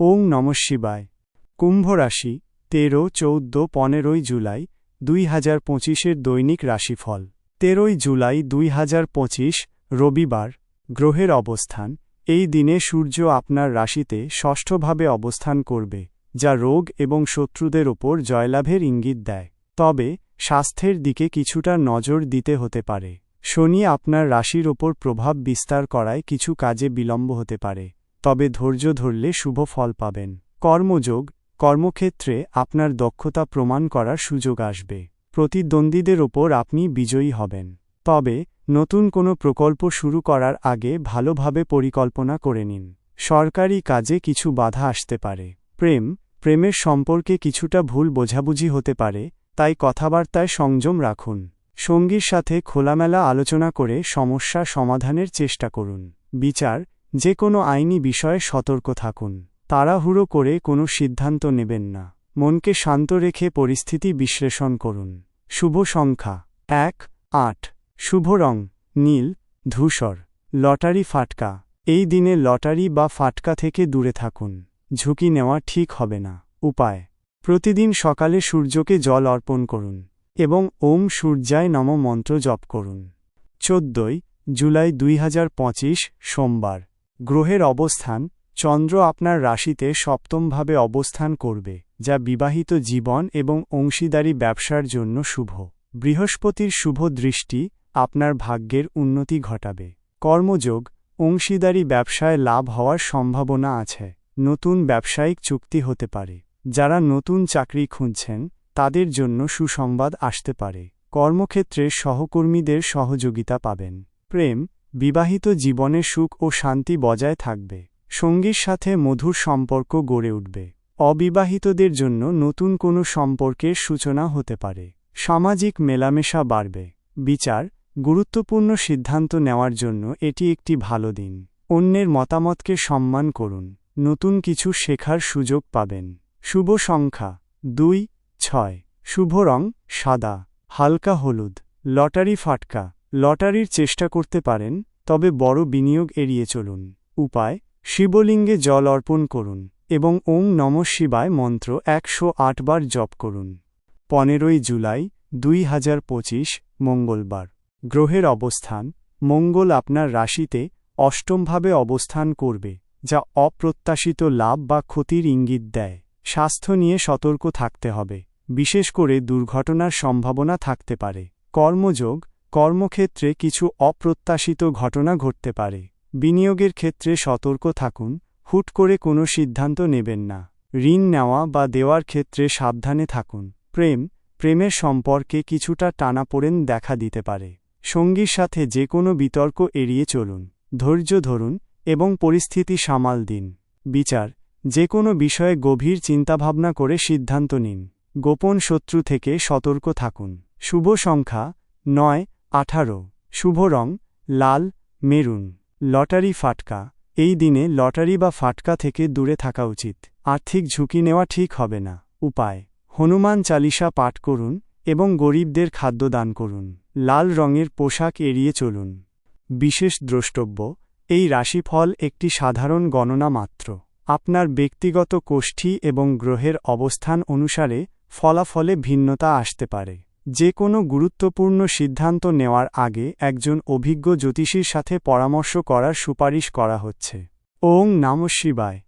ওং নম শিবায়। কুম্ভ রাশি তেরো, চৌদ্দ, পনেরোই জুলাই দুই হাজার পঁচিশের দৈনিক রাশিফল। তেরোই জুলাই দুই হাজার পঁচিশ, রবিবার, গ্রহের অবস্থান। এই দিনে সূর্য আপনার রাশিতে ষষ্ঠভাবে অবস্থান করবে, যা রোগ এবং শত্রুদের ওপর জয়লাভের ইঙ্গিত দেয়। তবে, স্বাস্থ্যের দিকে কিছুটা নজর দিতে হতে পারে। শনি আপনার রাশির ওপর প্রভাব বিস্তার করায় কিছু কাজে বিলম্ব হতে পারে। তবে ধৈর্য ধরলে শুভ ফল পাবেন। কর্মযোগ, কর্মক্ষেত্রে আপনার দক্ষতা প্রমাণ করার সুযোগ আসবে। প্রতিদ্বন্দ্বীদের ওপর আপনি বিজয়ী হবেন। তবে, নতুন কোনো প্রকল্প শুরু করার আগে ভালোভাবে পরিকল্পনা করে নিন। সরকারি কাজে কিছু বাধা আসতে পারে। প্রেম, প্রেমের সম্পর্কে কিছুটা ভুল বোঝাবুঝি হতে পারে, তাই কথাবার্তায় সংযম রাখুন। সঙ্গীর সাথে খোলামেলা আলোচনা করে সমস্যা সমাধানের চেষ্টা করুন। বিচার যে কোনো আইনি বিষয়ে সতর্ক থাকুন। তাড়াহুড়ো করে কোনো সিদ্ধান্ত নেবেন না। মনকে শান্ত রেখে পরিস্থিতি বিশ্লেষণ করুন। শুভ সংখ্যা। এক, আট। শুভ রং। নীল, ধূসর। লটারি ফাটকা। এই দিনে লটারি বা ফাটকা থেকে দূরে থাকুন। ঝুঁকি নেওয়া ঠিক হবে না। উপায়। প্রতিদিন সকালে সূর্যকে জল অর্পণ করুন এবং ওম সূর্যায় নম মন্ত্র জপ করুন। চোদ্দই জুলাই দুই হাজার পঁচিশ, সোমবার। গ্রহের অবস্থান, চন্দ্র আপনার রাশিতে সপ্তমভাবে অবস্থান করবে, যা বিবাহিত জীবন এবং অংশীদারি ব্যবসার জন্য শুভ। বৃহস্পতির শুভ দৃষ্টি আপনার ভাগ্যের উন্নতি ঘটাবে। কর্মযোগ, অংশীদারি ব্যবসায় লাভ হওয়ার সম্ভাবনা আছে। নতুন ব্যবসায়িক চুক্তি হতে পারে। যারা নতুন চাকরি খুঁজছেন, তাদের জন্য সুসংবাদ আসতে পারে। কর্মক্ষেত্রে সহকর্মীদের সহযোগিতা পাবেন। প্রেম বিবাহিত জীবনে সুখ ও শান্তি বজায় থাকবে। সঙ্গীর সাথে মধুর সম্পর্ক গড়ে উঠবে। অবিবাহিতদের জন্য নতুন কোনো সম্পর্কের সূচনা হতে পারে। সামাজিক মেলামেশা বাড়বে। বিচার, গুরুত্বপূর্ণ সিদ্ধান্ত নেওয়ার জন্য এটি একটি ভালো দিন। অন্যের মতামতকে সম্মান করুন। নতুন কিছু শেখার সুযোগ পাবেন। শুভ সংখ্যা, দুই, ছয়। শুভ রং, সাদা। হালকা হলুদ। লটারি ফাটকা। লটারির চেষ্টা করতে পারেন, তবে বড় বিনিয়োগ এড়িয়ে চলুন। উপায়, শিবলিঙ্গে জল অর্পণ করুন এবং ওং নম শিবায় মন্ত্র একশো বার জপ করুন। পনেরোই জুলাই, দুই হাজার পঁচিশ, মঙ্গলবার। গ্রহের অবস্থান, মঙ্গল আপনার রাশিতে অষ্টমভাবে অবস্থান করবে, যা অপ্রত্যাশিত লাভ বা ক্ষতির ইঙ্গিত দেয়। স্বাস্থ্য নিয়ে সতর্ক থাকতে হবে, বিশেষ করে দুর্ঘটনার সম্ভাবনা থাকতে পারে। কর্মযোগ কর্মক্ষেত্রে কিছু অপ্রত্যাশিত ঘটনা ঘটতে পারে। বিনিয়োগের ক্ষেত্রে সতর্ক থাকুন, হুট করে কোনো সিদ্ধান্ত নেবেন না। ঋণ নেওয়া বা দেওয়ার ক্ষেত্রে সাবধানে থাকুন। প্রেম, প্রেমের সম্পর্কে কিছুটা টানাপোড়েন দেখা দিতে পারে। সঙ্গীর সাথে যে কোনো বিতর্ক এড়িয়ে চলুন। ধৈর্য ধরুন এবং পরিস্থিতি সামাল দিন। বিচার, যে কোনো বিষয়ে গভীর চিন্তাভাবনা করে সিদ্ধান্ত নিন। গোপন শত্রু থেকে সতর্ক থাকুন। শুভ সংখ্যা, নয় আঠারো। শুভ রং, লাল, মেরুন। লটারি ফাটকা। এই দিনে লটারি বা ফাটকা থেকে দূরে থাকা উচিত। আর্থিক ঝুঁকি নেওয়া ঠিক হবে না। উপায়, হনুমান চালিসা পাঠ করুন এবং গরিবদের খাদ্য দান করুন। লাল রঙের পোশাক এড়িয়ে চলুন। বিশেষ দ্রষ্টব্য, এই রাশিফল একটি সাধারণ গণনা মাত্র। আপনার ব্যক্তিগত কোষ্ঠী এবং গ্রহের অবস্থান অনুসারে ফলাফলে ভিন্নতা আসতে পারে। যে কোনো গুরুত্বপূর্ণ সিদ্ধান্ত নেওয়ার আগে একজন অভিজ্ঞ জ্যোতিষীর সাথে পরামর্শ করার সুপারিশ করা হচ্ছে। ওং নাম শিবায়।